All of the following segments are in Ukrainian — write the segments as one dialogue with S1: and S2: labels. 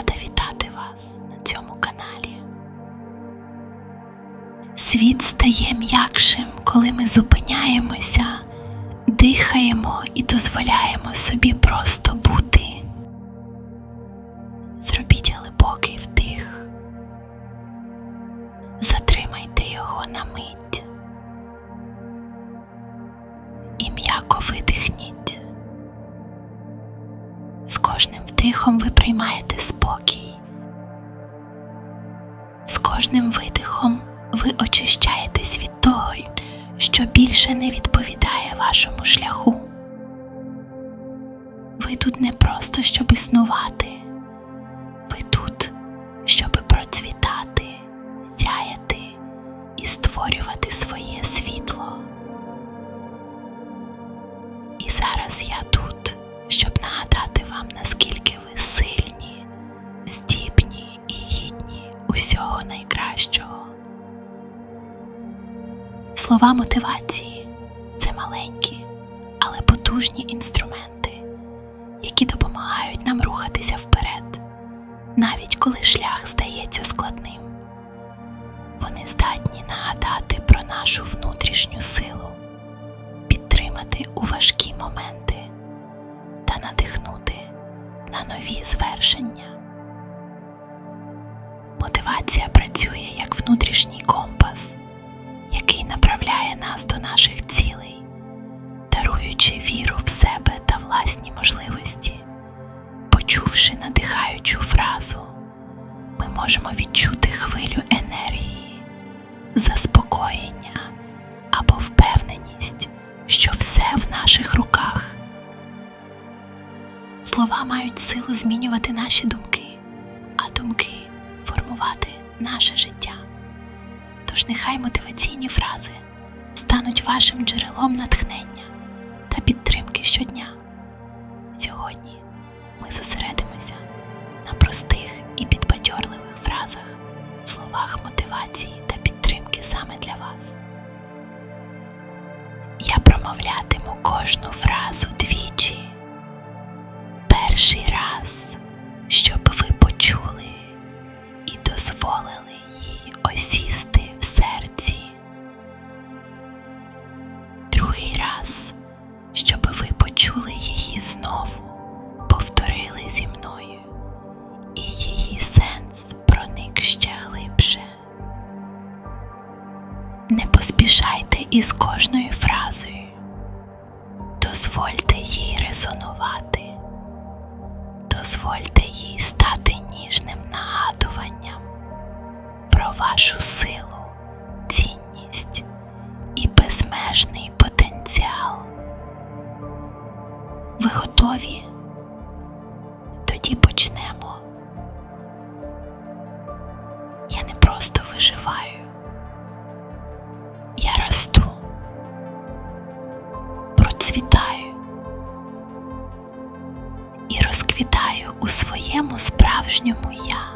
S1: рада вітати вас на цьому каналі. Світ стає м'якшим, коли ми зупиняємося, дихаємо і дозволяємо собі просто бути. Зробіть глибокий вдих. Затримайте його на мить і м'яко видихніть. З кожним вдихом ви приймаєте кожним видихом ви очищаєтесь від того, що більше не відповідає вашому шляху. Ви тут не просто щоб існувати, ви тут, щоб процвітати, сяяти і створювати своє світло. І зараз я тут, Слова мотивації це маленькі, але потужні інструменти, які допомагають нам рухатися вперед, навіть коли шлях здається складним. Вони здатні нагадати про нашу внутрішню силу підтримати у важкі моменти та надихнути на нові звершення. Можемо відчути хвилю енергії, заспокоєння або впевненість, що все в наших руках. Слова мають силу змінювати наші думки, а думки формувати наше життя. Тож нехай мотиваційні фрази стануть вашим джерелом натхнення та підтримки мотивації та підтримки саме для вас. Я промовлятиму кожну фразу двічі. Перший раз, щоб ви почули і дозволили їй осісти в серці. Другий раз, щоб ви із кожною фразою. Дозвольте їй резонувати. Дозвольте їй стати ніжним нагадуванням про вашу силу, цінність і безмежний потенціал. Ви готові? Тоді почнемо. Я не просто виживаю. Своєму справжньому я.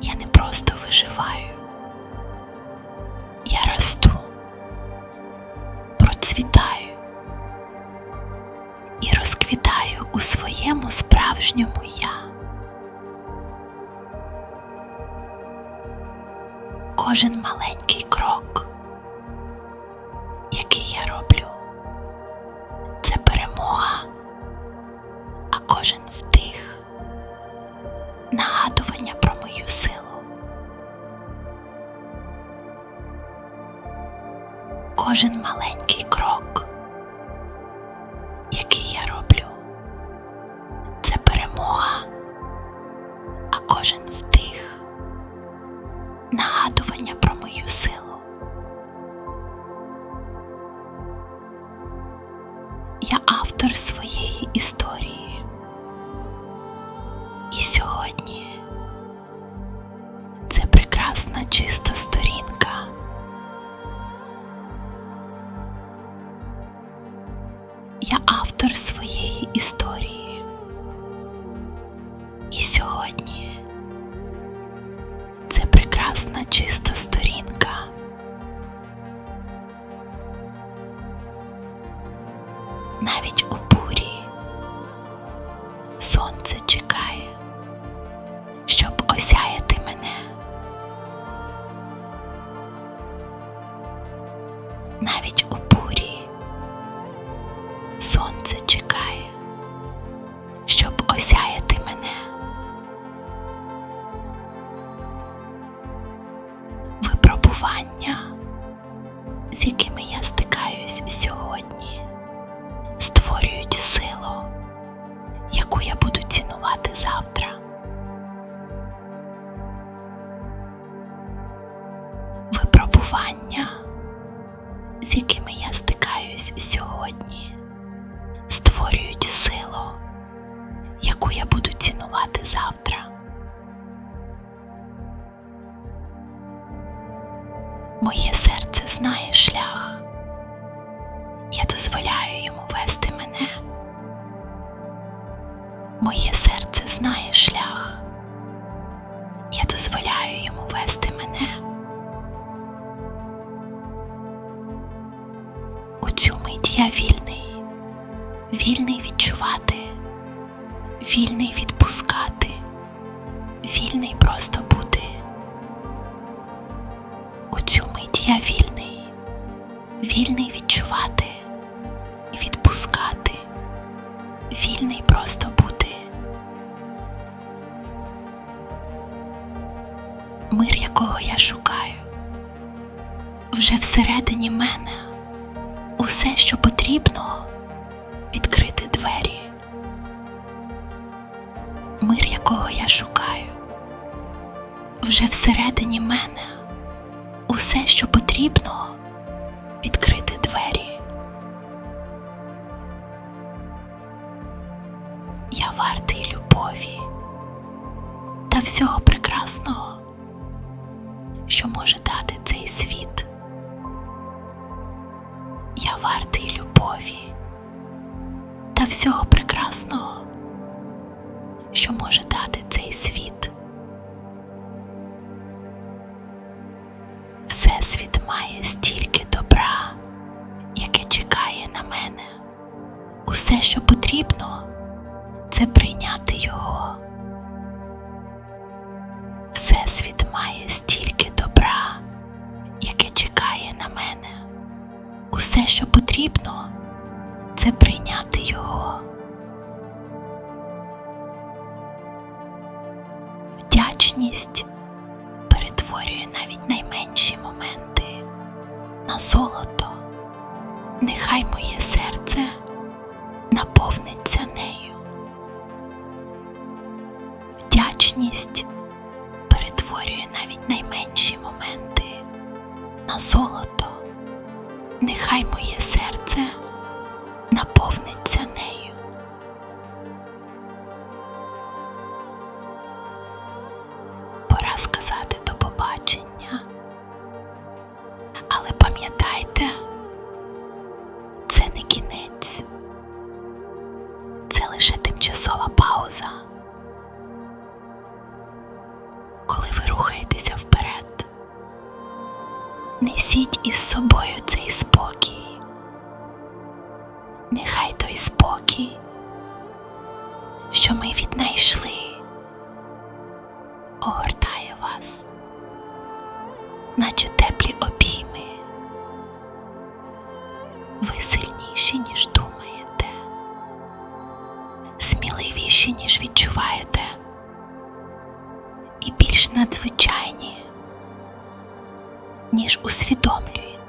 S1: Я не просто виживаю. Я росту, процвітаю і розквітаю у своєму справжньому я. Кожен маленький крок, Кожен маленький чиста сторінка. Навіть у бурі сонце чекає, щоб осяяти мене. Навіть у я буду цінувати завтра. Випробування, з якими я стикаюсь сьогодні, створюють силу, яку я буду цінувати завтра. Моє серце знає шлях. Я дозволяю йому вести цю мить я вільний, вільний відчувати, вільний відпускати, вільний просто бути. У цю мить я вільний, вільний відчувати відпускати, вільний просто бути. Мир, якого я шукаю, вже всередині мене усе, що потрібно, відкрити двері. Мир, якого я шукаю, вже всередині мене усе, що потрібно, відкрити двері. Я вартий любові та всього вартий любові та всього прекрасного, що може дати цей світ. Всесвіт має стільки добра, яке чекає на мене. Усе, що потрібно, потрібно, це прийняти його. Вдячність перетворює навіть найменші моменти на золото. Нехай моє серце наповниться нею. Вдячність перетворює навіть найменші моменти на золото. Нехай моє серце наповниться нею. Пора сказати до побачення. Але пам'ятайте, це не кінець, це лише тимчасова пауза. Коли ви рухаєтеся вперед, несіть із собою цей що ми віднайшли, огортає вас, наче теплі обійми. Ви сильніші, ніж думаєте, сміливіші, ніж відчуваєте, і більш надзвичайні, ніж усвідомлюєте.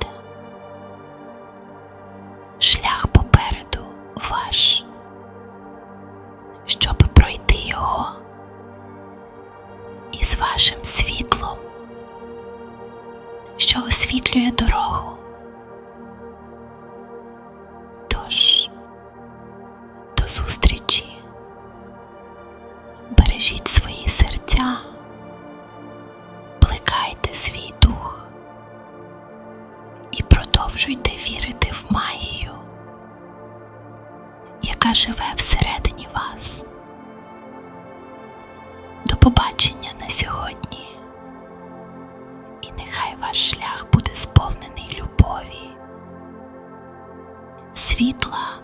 S1: Зустрічі. Бережіть свої серця, плекайте свій дух. І продовжуйте вірити в магію, яка живе всередині вас. До побачення на сьогодні, і нехай ваш шлях буде сповнений любові, світла